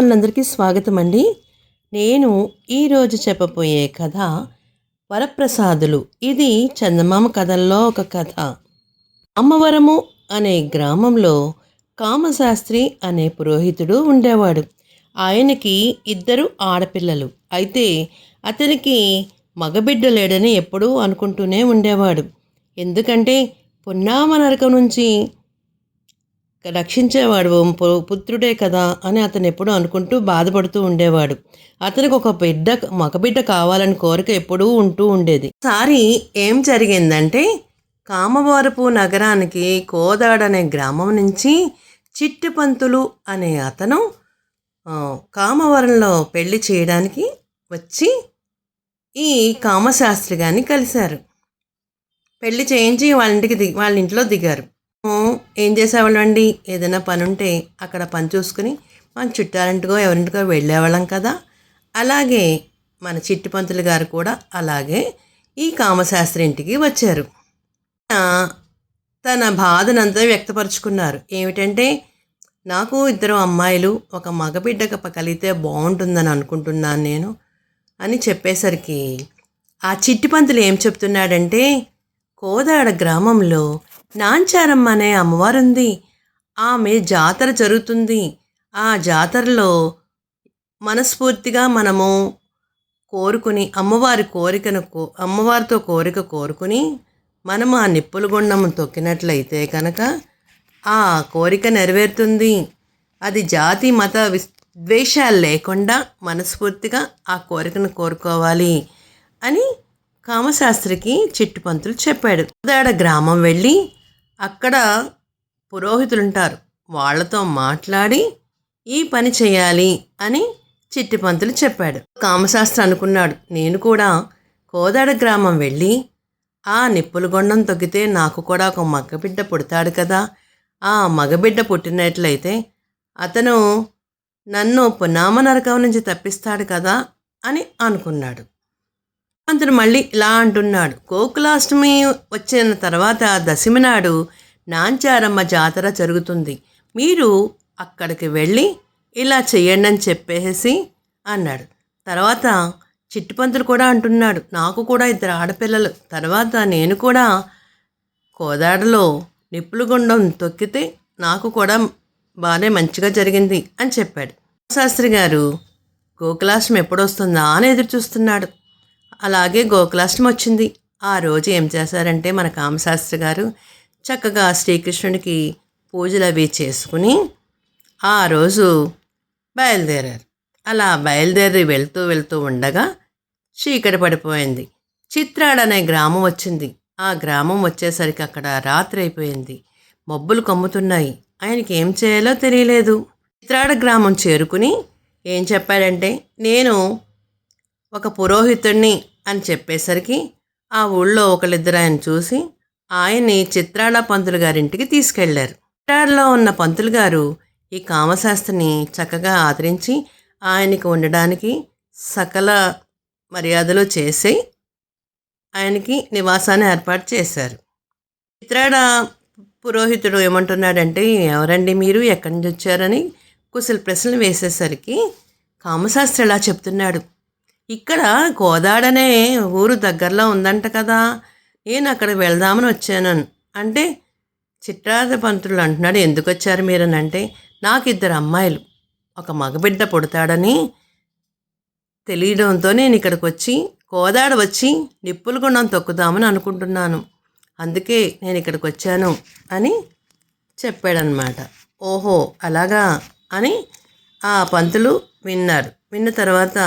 వాళ్ళందరికీ స్వాగతం అండి నేను ఈరోజు చెప్పబోయే కథ వరప్రసాదులు. ఇది చందమామ కథల్లో ఒక కథ. అమ్మవరము అనే గ్రామంలో కామశాస్త్రి అనే పురోహితుడు ఉండేవాడు. ఆయనకి ఇద్దరు ఆడపిల్లలు. అయితే అతనికి మగబిడ్డ లేడని ఎప్పుడూ అనుకుంటూనే ఉండేవాడు. ఎందుకంటే పున్నామ నరకం నుంచి రక్షించేవాడు పు- పుత్రుడే కదా అని అతను ఎప్పుడూ అనుకుంటూ బాధపడుతూ ఉండేవాడు. అతనికి ఒక బిడ్డ మగబిడ్డ కావాలని కోరిక ఎప్పుడూ ఉంటూ ఉండేది. సారి ఏం జరిగిందంటే కామవరపు నగరానికి కోదాడ అనే గ్రామం నుంచి చిట్టుపంతులు అనే అతను కామవరంలో పెళ్ళి చేయడానికి వచ్చి ఈ కామశాస్త్రి గారిని కలిశారు. పెళ్ళి చేయించి వాళ్ళ ఇంటికి దిగి వాళ్ళ ఇంట్లో దిగారు. ఏం చేసేవాళ్ళండి ఏదైనా పని ఉంటే అక్కడ పని చూసుకుని మన చుట్టారింటికో ఎవరింటికో వెళ్ళేవాళ్ళం కదా. అలాగే మన చిట్టిపంతులు గారు కూడా అలాగే ఈ కామశాస్త్రి ఇంటికి వచ్చారు. తన బాధనంతా వ్యక్తపరుచుకున్నారు. ఏమిటంటే నాకు ఇద్దరు అమ్మాయిలు ఒక మగబిడ్డ కలిగితే బాగుంటుందని అనుకుంటున్నాను నేను అని చెప్పేసరికి ఆ చిట్టిపంతులు ఏం చెప్తున్నాడంటే కోదాడ గ్రామంలో నాంచారమ్మ అనే అమ్మవారు ఉంది ఆమె జాతర జరుగుతుంది. ఆ జాతరలో మనస్ఫూర్తిగా మనము కోరుకుని అమ్మవారి కోరికను కో అమ్మవారితో కోరిక కోరుకుని మనము ఆ నిప్పుల గుండము తొక్కినట్లయితే కనుక ఆ కోరిక నెరవేరుతుంది. అది జాతి మత విద్వేషాలు ద్వేషాలు లేకుండా మనస్ఫూర్తిగా ఆ కోరికను కోరుకోవాలి అని కామశాస్త్రికి చిట్టుపంతులు చెప్పాడు. ఉదాడ గ్రామం వెళ్ళి అక్కడ పురోహితులు ఉంటారు వాళ్ళతో మాట్లాడి ఈ పని చేయాలి అని చిట్టిపంతులు చెప్పాడు. కామశాస్త్రి అనుకున్నాడు నేను కూడా కోదాడ గ్రామం వెళ్ళి ఆ నిప్పుల గొండం తొక్కితే నాకు కూడా ఒక మగబిడ్డ పుడతాడు కదా. ఆ మగబిడ్డ పుట్టినట్లయితే అతను నన్ను పునామ నరకం నుంచి తప్పిస్తాడు కదా అని అనుకున్నాడు. అతను మళ్ళీ ఇలా అంటున్నాడు. గోకులాష్టమి వచ్చిన తర్వాత దశమి నాడు నాంచారమ్మ జాతర జరుగుతుంది. మీరు అక్కడికి వెళ్ళి ఇలా చేయండి అని చెప్పేసి అన్నాడు. తర్వాత చిట్టుపంతులు కూడా అంటున్నాడు. నాకు కూడా ఇద్దరు ఆడపిల్లలు. తర్వాత నేను కూడా కోదాడలో నిప్పులు గుండం తొక్కితే నాకు కూడా బాగానే మంచిగా జరిగింది అని చెప్పాడు. శాస్త్రి గారు గోకులాష్టం ఎప్పుడు వస్తుందా అని ఎదురు చూస్తున్నాడు అలాగే గోకులాష్టమి వచ్చింది. ఆ రోజు ఏం చేశారంటే మన కామశాస్త్రి గారు చక్కగా శ్రీకృష్ణుడికి పూజలు అవి చేసుకుని ఆ రోజు బయలుదేరారు. అలా బయలుదేరి వెళ్తూ వెళ్తూ ఉండగా చీకటి పడిపోయింది. చిత్రాడ్ అనే గ్రామం వచ్చింది. ఆ గ్రామం వచ్చేసరికి అక్కడ రాత్రి అయిపోయింది. మబ్బులు కమ్ముతున్నాయి. ఆయనకి ఏం చేయాలో తెలియలేదు. చిత్రాడ గ్రామం చేరుకుని ఏం చెప్పాడంటే నేను ఒక పురోహితుడిని అని చెప్పేసరికి ఆ ఊళ్ళో ఒకళ్ళిద్దరు ఆయన చూసి ఆయన్ని చిత్రాడ పంతులు గారింటికి తీసుకెళ్ళారు. చిత్రాడలో ఉన్న పంతులు గారు ఈ కామశాస్త్రిని చక్కగా ఆదరించి ఆయనకి ఉండడానికి సకల మర్యాదలు చేసి ఆయనకి నివాసాన్ని ఏర్పాటు చేశారు. చిత్రాడ పురోహితుడు ఏమంటున్నాడంటే ఎవరండి మీరు? ఎక్కడి నుంచి వచ్చారని? కుశల ప్రశ్నలు వేసేసరికి కామశాస్త్రి ఇలా చెప్తున్నాడు. ఇక్కడ కోదాడనే ఊరు దగ్గరలో ఉందంట కదా. నేను అక్కడ వెళ్దామని వచ్చాను. అంటే చిట్రాద పంతులు అంటున్నాడు ఎందుకు వచ్చారు మీరని అంటే నాకు ఇద్దరు అమ్మాయిలు. ఒక మగబిడ్డ పుడతాడని తెలియడంతో నేను ఇక్కడికి వచ్చి కోదాడ వచ్చి నిప్పులు గుండం తొక్కుదామని అనుకుంటున్నాను. అందుకే నేను ఇక్కడికి వచ్చాను అని చెప్పాడనమాట. ఓహో అలాగా అని ఆ పంతులు విన్నారు. విన్న తర్వాత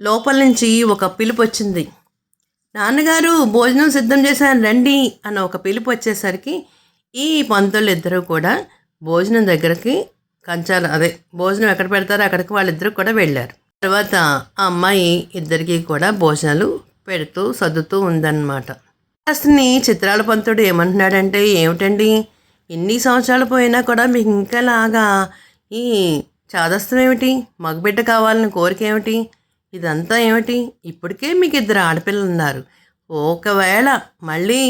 లోపల నుంచి ఒక పిలుపు వచ్చింది. నాన్నగారు భోజనం సిద్ధం చేశాను రండి అన్న ఒక పిలుపు వచ్చేసరికి ఈ పంతులు ఇద్దరు కూడా భోజనం దగ్గరికి కంచాలి అదే భోజనం ఎక్కడ పెడతారో అక్కడికి వాళ్ళిద్దరు కూడా వెళ్ళారు. తర్వాత ఆ అమ్మాయి ఇద్దరికి కూడా భోజనాలు పెడుతూ సర్దుతూ ఉందన్నమాట. అసలు చిత్రాల పంతుడు ఏమంటున్నాడంటే ఏమిటండి? ఎన్ని సంవత్సరాలు పోయినా కూడా మీకు ఇంకాలాగా ఈ చాదస్తం ఏమిటి? మగబిడ్డ కావాలని కోరిక ఏమిటి? ఇదంతా ఏమిటి? ఇప్పటికే మీకు ఇద్దరు ఆడపిల్లలు ఉన్నారు ఒకవేళ మళ్ళీ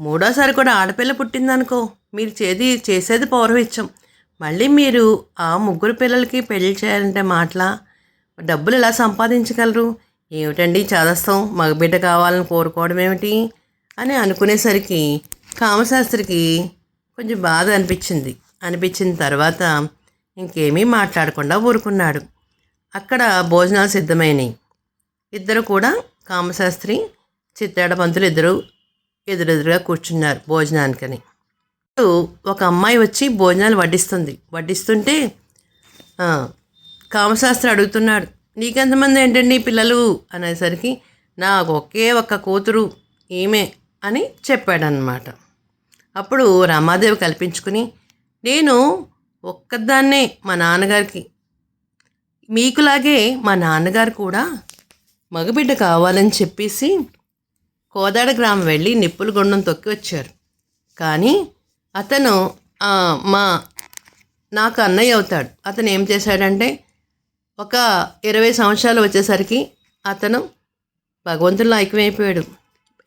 మూడోసారి కూడా ఆడపిల్ల పుట్టిందనుకో మీరు చేది చేసేది పౌరవిత్యం మళ్ళీ మీరు ఆ ముగ్గురు పిల్లలకి పెళ్ళి చేయాలంటే మాటలా డబ్బులు ఎలా సంపాదించగలరు? ఏమిటండి చాదస్తాం? మగబిడ్డ కావాలని కోరుకోవడం ఏమిటి? అని అనుకునేసరికి కామశాస్త్రికి కొంచెం బాధ అనిపించింది. అనిపించిన తర్వాత ఇంకేమీ మాట్లాడకుండా ఊరుకున్నాడు. అక్కడ భోజనాలు సిద్ధమైనవి ఇద్దరు కూడా కామశాస్త్రి చిత్తాడ పంతులు ఇద్దరు ఎదురెదురుగా కూర్చున్నారు భోజనానికని. అప్పుడు ఒక అమ్మాయి వచ్చి భోజనాలు వడ్డిస్తుంది. వడ్డిస్తుంటే కామశాస్త్రి అడుగుతున్నాడు నీకెంతమంది ఏంటండి పిల్లలు? అనేసరికి నాకు ఒకే ఒక్క కూతురు ఈమె అని చెప్పాడనమాట అప్పుడు రమాదేవి కల్పించుకుని నేను ఒక్కదాన్నే మా నాన్నగారికి మీకులాగే మా నాన్నగారు కూడా మగబిడ్డ కావాలని చెప్పేసి కోదాడ గ్రామం వెళ్ళి నిప్పుల గుండం తొక్కి వచ్చారు. కానీ అతను మా నాకు అన్నయ్య అవుతాడు. అతను ఏం చేశాడంటే ఒక ఇరవై సంవత్సరాలు వచ్చేసరికి అతను భగవంతుల్లో ఐక్యమైపోయాడు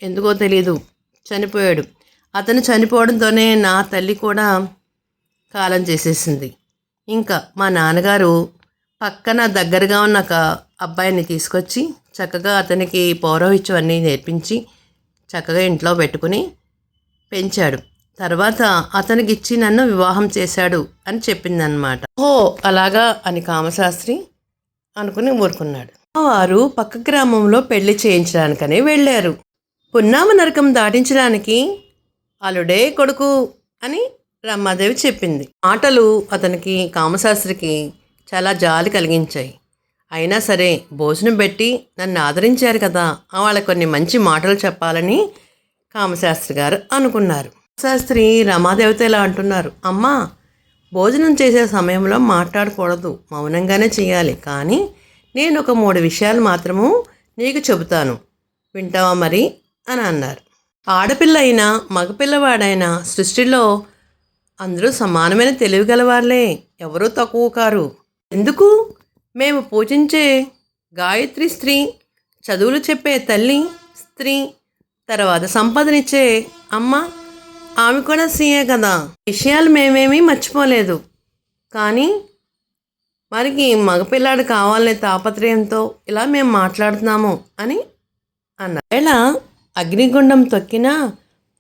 ఎందుకో తెలియదు చనిపోయాడు. అతను చనిపోవడంతోనే నా తల్లి కూడా కాలం చేసేసింది. ఇంకా మా నాన్నగారు పక్కన దగ్గరగా ఉన్న ఒక అబ్బాయిని తీసుకొచ్చి చక్కగా అతనికి పౌరోహిత్యం అన్నీ నేర్పించి చక్కగా ఇంట్లో పెట్టుకుని పెంచాడు. తర్వాత అతనికి ఇచ్చి నన్ను వివాహం చేశాడు అని చెప్పిందనమాట ఓ అలాగా అని కామశాస్త్రి అనుకుని ఊరుకున్నాడు. వారు పక్క గ్రామంలో పెళ్ళి చేయించడానికని వెళ్ళారు. పున్నామ నరకం దాటించడానికి అలుడే కొడుకు అని రమ్మాదేవి చెప్పింది. మాటలు అతనికి కామశాస్త్రికి చాలా జాలి కలిగించాయి. అయినా సరే భోజనం పెట్టి నన్ను ఆదరించారు కదా వాళ్ళ కొన్ని మంచి మాటలు చెప్పాలని కామశాస్త్రి గారు అనుకున్నారు. శాస్త్రి రమాదేవత ఇలా అంటున్నారు అమ్మా భోజనం చేసే సమయంలో మాట్లాడకూడదు మౌనంగానే చేయాలి. కానీ నేను ఒక మూడు విషయాలు మాత్రము నీకు చెబుతాను. వింటావా మరి? అని అన్నారు. ఆడపిల్ల అయినా మగపిల్లవాడైనా సృష్టిలో అందరూ సమానమైన తెలివి గలవాళ్ళే. ఎవరూ తక్కువ కారు. ఎందుకు? మేము పూజించే గాయత్రి స్త్రీ చదువులు చెప్పే తల్లి స్త్రీ తర్వాత సంపదనిచ్చే అమ్మ ఆమె కూడా సీఏ కదా. విషయాలు మేమేమీ మర్చిపోలేదు. కానీ మరికి మగపిల్లాడు కావాలనే తాపత్రయంతో ఇలా మేము మాట్లాడుతున్నాము అని అన్నారు. అగ్నిగుండం తొక్కినా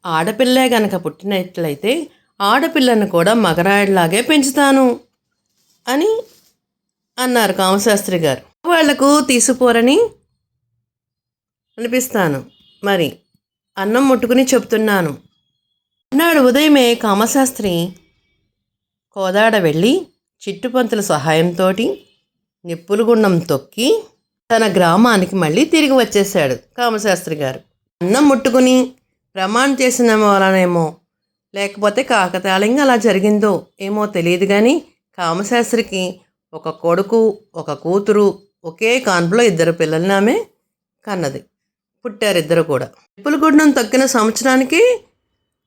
ఆడపిల్లే గనక పుట్టినట్లయితే ఆడపిల్లను కూడా మగరాయుడిలాగే పెంచుతాను అని అన్నారు కామశాస్త్రి గారు. వాళ్ళకు తీసుకుపోరని అనిపిస్తాను. మరి అన్నం ముట్టుకుని చెప్తున్నాను. నాడు ఉదయమే కామశాస్త్రి కోదాడ వెళ్ళి చిట్టుపంతుల సహాయంతో నిప్పులుగుండం తొక్కి తన గ్రామానికి మళ్ళీ తిరిగి వచ్చేశాడు కామశాస్త్రి గారు. అన్నం ముట్టుకుని ప్రమాణం చేసిన వలనేమో లేకపోతే కాకతాళంగా అలా జరిగిందో ఏమో తెలియదు కానీ కామశాస్త్రికి ఒక కొడుకు ఒక కూతురు ఒకే కాన్పులో ఇద్దరు పిల్లల్ని ఆమె కన్నది. పుట్టారు ఇద్దరు కూడా. నిప్పులగుండం తొక్కిన సంవత్సరానికి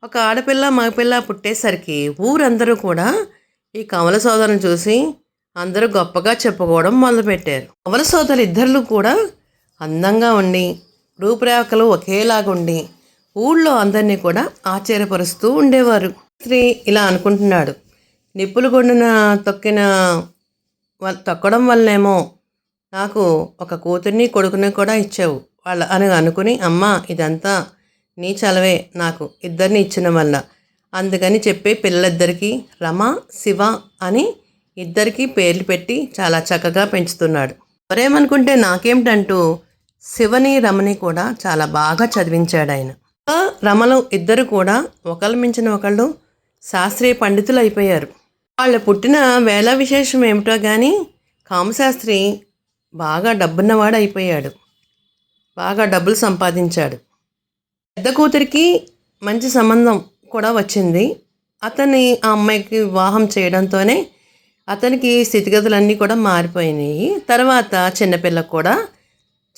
ఒక ఆడపిల్ల మగపిల్ల పుట్టేసరికి ఊరందరూ కూడా ఈ కమల సోదరుని చూసి అందరూ గొప్పగా చెప్పుకోవడం మొదలుపెట్టారు. కమల సోదరులు ఇద్దరు కూడా అందంగా ఉండి రూపురేఖలు ఒకేలాగుండి ఊళ్ళో అందరినీ కూడా ఆశ్చర్యపరుస్తూ ఉండేవారు. స్త్రీ ఇలా అనుకుంటున్నాడు నిప్పులు కొండిన తొక్కిన తొక్కడం వల్లేమో నాకు ఒక కూతుర్ని కొడుకుని కూడా ఇచ్చావు. వాళ్ళ అని అనుకుని అమ్మ ఇదంతా నీ చలవే నాకు ఇద్దరిని ఇచ్చిన వల్ల. అందుకని చెప్పి పిల్లలిద్దరికీ రమ శివ అని ఇద్దరికీ పేర్లు పెట్టి చాలా చక్కగా పెంచుతున్నాడు. ఎవరేమనుకుంటే నాకేమిటంటూ శివని రమని కూడా చాలా బాగా చదివించాడు ఆయన. రమలు ఇద్దరు కూడా ఒకళ్ళు మించిన ఒకళ్ళు శాస్త్రీయ పండితులు అయిపోయారు. వాళ్ళు పుట్టిన వేళ విశేషం ఏమిటో కానీ కామశాస్త్రి బాగా డబ్బున్నవాడు అయిపోయాడు. బాగా డబ్బులు సంపాదించాడు. పెద్ద కూతురికి మంచి సంబంధం కూడా వచ్చింది. అతన్ని ఆ అమ్మాయికి వివాహం చేయడంతోనే అతనికి స్థితిగతులన్నీ కూడా మారిపోయినాయి. తర్వాత చిన్నపిల్లకు కూడా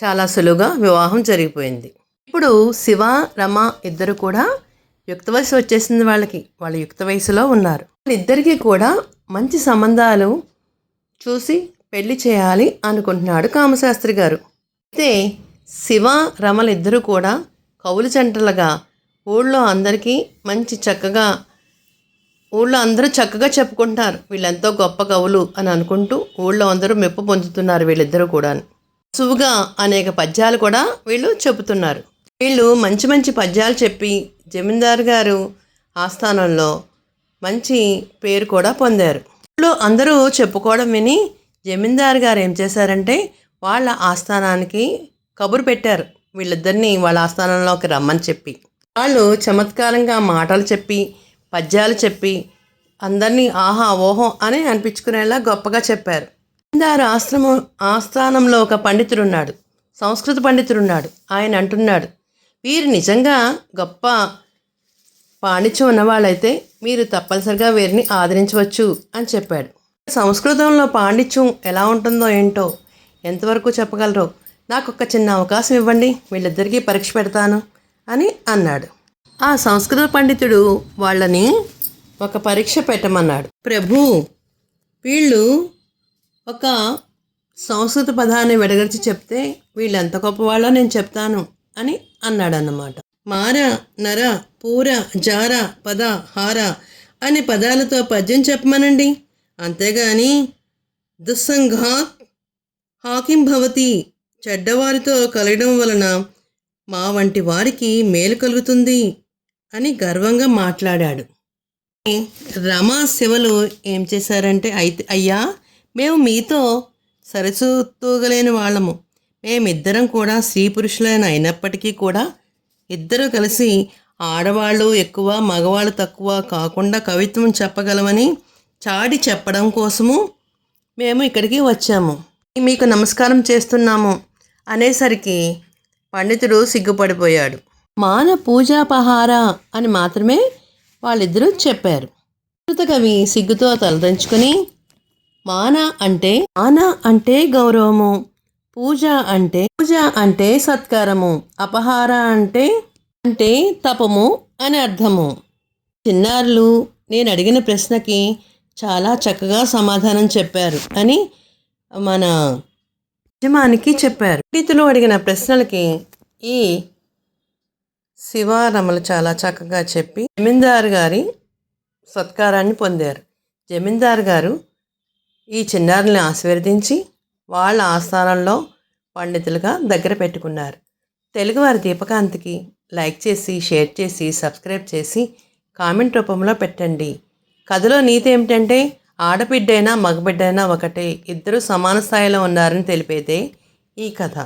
చాలా సులువుగా వివాహం జరిగిపోయింది. ఇప్పుడు శివ రమ ఇద్దరు కూడా యుక్త వయసు వచ్చేసింది వాళ్ళకి. వాళ్ళు యుక్త వయసులో ఉన్నారు. వాళ్ళిద్దరికీ కూడా మంచి సంబంధాలు చూసి పెళ్ళి చేయాలి అనుకుంటున్నాడు కామశాస్త్రి గారు. అయితే శివ రమలిద్దరూ కూడా కౌలు జంటలుగా ఊళ్ళో అందరికీ మంచి చక్కగా ఊళ్ళో అందరూ చక్కగా చెప్పుకుంటున్నారు వీళ్ళెంతో గొప్ప కవులు అని అనుకుంటూ ఊళ్ళో అందరూ మెప్పు పొందుతున్నారు వీళ్ళిద్దరూ కూడా సువుగా అనేక పద్యాలు కూడా వీళ్ళు చెబుతున్నారు. వీళ్ళు మంచి మంచి పద్యాలు చెప్పి జమీందారు గారు ఆస్థానంలో మంచి పేరు కూడా పొందారు. ఊళ్ళో అందరూ చెప్పుకోవడం విని జమీందారు గారు ఏం చేశారంటే వాళ్ళ ఆస్థానానికి కబురు పెట్టారు. వీళ్ళిద్దరిని వాళ్ళ ఆస్థానంలోకి రమ్మని చెప్పి. వాళ్ళు చమత్కారంగా మాటలు చెప్పి పద్యాలు చెప్పి అందరినీ ఆహా ఓహో అని అనిపించుకునేలా గొప్పగా చెప్పారు. జమీందారు ఆశ్రమం ఆస్థానంలో ఒక పండితుడున్నాడు. సంస్కృత పండితుడున్నాడు. ఆయన అంటున్నాడు వీరు నిజంగా గొప్ప పాండిత్యం ఉన్నవాళ్ళైతే మీరు తప్పనిసరిగా వీరిని ఆదరించవచ్చు అని చెప్పాడు. సంస్కృతంలో పాండిత్యం ఎలా ఉంటుందో ఏంటో ఎంతవరకు చెప్పగలరో నాకు ఒక చిన్న అవకాశం ఇవ్వండి వీళ్ళిద్దరికీ పరీక్ష పెడతాను అని అన్నాడు. ఆ సంస్కృత పండితుడు వాళ్ళని ఒక పరీక్ష పెట్టమన్నాడు. ప్రభు వీళ్ళు ఒక సంస్కృత పదాన్ని విడగర్చి చెప్తే వీళ్ళు ఎంత గొప్పవాళ్ళో నేను చెప్తాను అని అన్నాడు అన్నమాట మార నర పూర జార పద హార అనే పదాలతో పద్యం చెప్పమనండి. అంతేగాని దుస్సంఘా హాకిం భవతి చెడ్డవారితో కలగడం వలన మా వంటి వారికి మేలు కలుగుతుంది అని గర్వంగా మాట్లాడాడు. రమా శివలు ఏం చేశారంటే అయితే అయ్యా మేము మీతో సరసూతూగలేని వాళ్ళము. మేమిద్దరం కూడా స్త్రీ పురుషులైన అయినప్పటికీ కూడా ఇద్దరూ కలిసి ఆడవాళ్ళు ఎక్కువ మగవాళ్ళు తక్కువ కాకుండా కవిత్వం చెప్పగలమని చాడి చెప్పడం కోసము మేము ఇక్కడికి వచ్చాము. మీకు నమస్కారం చేస్తున్నాము అనేసరికి పండితుడు సిగ్గుపడిపోయాడు. మాన పూజాపహార అని మాత్రమే వాళ్ళిద్దరూ చెప్పారు. సంస్కృత కవి సిగ్గుతో తలదంచుకొని మాన అంటే మాన అంటే గౌరవము. పూజ అంటే పూజ అంటే సత్కారము అపహార అంటే అంటే తపము అని అర్థము. చిన్నారులు నేను అడిగిన ప్రశ్నకి చాలా చక్కగా సమాధానం చెప్పారు అని మన యజమానికి చెప్పారు. పండితులు అడిగిన ప్రశ్నలకి ఈ శివారమలు చాలా చక్కగా చెప్పి జమీందారు గారి సత్కారాన్ని పొందారు. జమీందారు గారు ఈ చిన్నారుల్ని ఆశీర్వదించి వాళ్ళ ఆస్థానంలో పండితులుగా దగ్గర పెట్టుకున్నారు. తెలుగువారి దీపకాంతికి లైక్ చేసి షేర్ చేసి సబ్స్క్రైబ్ చేసి కామెంట్ రూపంలో పెట్టండి. కథలో నీతి ఏమిటంటే ఆడబిడ్డైనా మగబిడ్డైనా ఒకటే ఇద్దరు సమాన స్థాయిలో ఉన్నారని తెలిపేదే ఈ కథ.